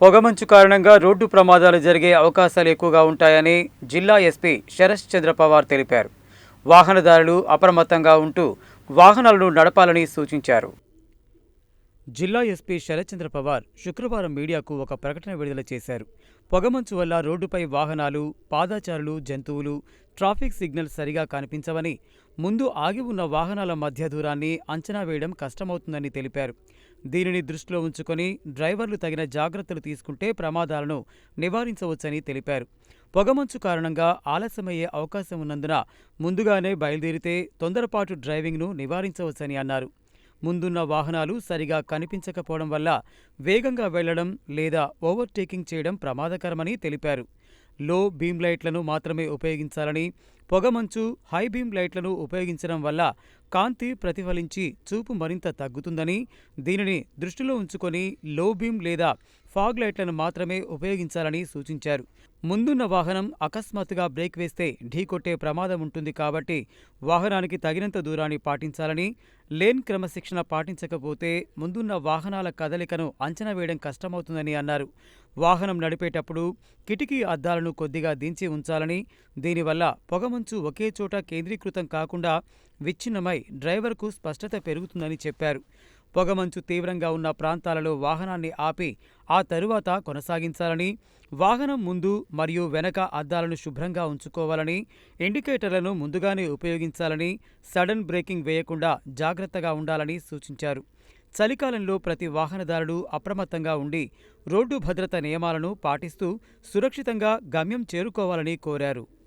పొగమంచు కారణంగా రోడ్డు ప్రమాదాలు జరిగే అవకాశాలు ఎక్కువగా ఉంటాయని జిల్లా ఎస్పీ శరత్ చంద్ర పవార్ తెలిపారు. వాహనదారులు అప్రమత్తంగా ఉంటూ వాహనాలను నడపాలని సూచించారు. జిల్లా ఎస్పీ శరత్చంద్ర పవార్ శుక్రవారం మీడియాకు ఒక ప్రకటన విడుదల చేశారు. పొగమంచు వల్ల రోడ్డుపై వాహనాలు పాదాచారులు జంతువులు ట్రాఫిక్ సిగ్నల్ సరిగా కనిపించవని ముందు ఆగి ఉన్న వాహనాల మధ్య దూరాన్ని అంచనా వేయడం కష్టమవుతుందని తెలిపారు. దీనిని దృష్టిలో ఉంచుకొని డ్రైవర్లు తగిన జాగ్రత్తలు తీసుకుంటే ప్రమాదాలను నివారించవచ్చని తెలిపారు. పొగమంచు కారణంగా ఆలస్యమయ్యే అవకాశం ఉన్నందున ముందుగానే బయలుదేరితే తొందరపాటు డ్రైవింగ్ను నివారించవచ్చని అన్నారు. ముందున్న వాహనాలు సరిగా కనిపించకపోవడం వల్ల వేగంగా వెళ్ళడం లేదా ఓవర్టేకింగ్ చేయడం ప్రమాదకరమని తెలిపారు. లో బీమ్ లైట్లను మాత్రమే ఉపయోగించాలని పొగమంచు హై బీమ్ లైట్లను ఉపయోగించడం వల్ల కాంతి ప్రతిఫలించి చూపు మరింత తగ్గుతుందని దీనిని దృష్టిలో ఉంచుకొని లో బీమ్ లేదా ఫాగ్ లైట్లను మాత్రమే ఉపయోగించాలని సూచించారు. ముందున్న వాహనం అకస్మాత్తుగా బ్రేక్ వేస్తే ఢీకొట్టే ప్రమాదం ఉంటుంది కాబట్టి వాహనానికి తగినంత దూరాన్ని పాటించాలని లేన్ క్రమశిక్షణ పాటించకపోతే ముందున్న వాహనాల కదలికను అంచనా వేయడం కష్టమవుతుందని అన్నారు. వాహనం నడిపేటప్పుడు కిటికీ అద్దాలను కొద్దిగా దించి ఉంచాలని దీనివల్ల పొగమంచు ఒకే చోట కేంద్రీకృతం కాకుండా విచ్ఛిన్నమై డ్రైవర్కు స్పష్టత పెరుగుతుందని చెప్పారు. పొగమంచు తీవ్రంగా ఉన్న ప్రాంతాలలో వాహనాన్ని ఆపి ఆ తరువాత కొనసాగించాలని వాహనం ముందు మరియు వెనక అద్దాలను శుభ్రంగా ఉంచుకోవాలని ఇండికేటర్లను ముందుగానే ఉపయోగించాలని సడన్ బ్రేకింగ్ వేయకుండా జాగ్రత్తగా ఉండాలని సూచించారు. చలికాలంలో ప్రతి వాహనదారుడు అప్రమత్తంగా ఉండి రోడ్డు భద్రత నియమాలను పాటిస్తూ సురక్షితంగా గమ్యం చేరుకోవాలని కోరారు.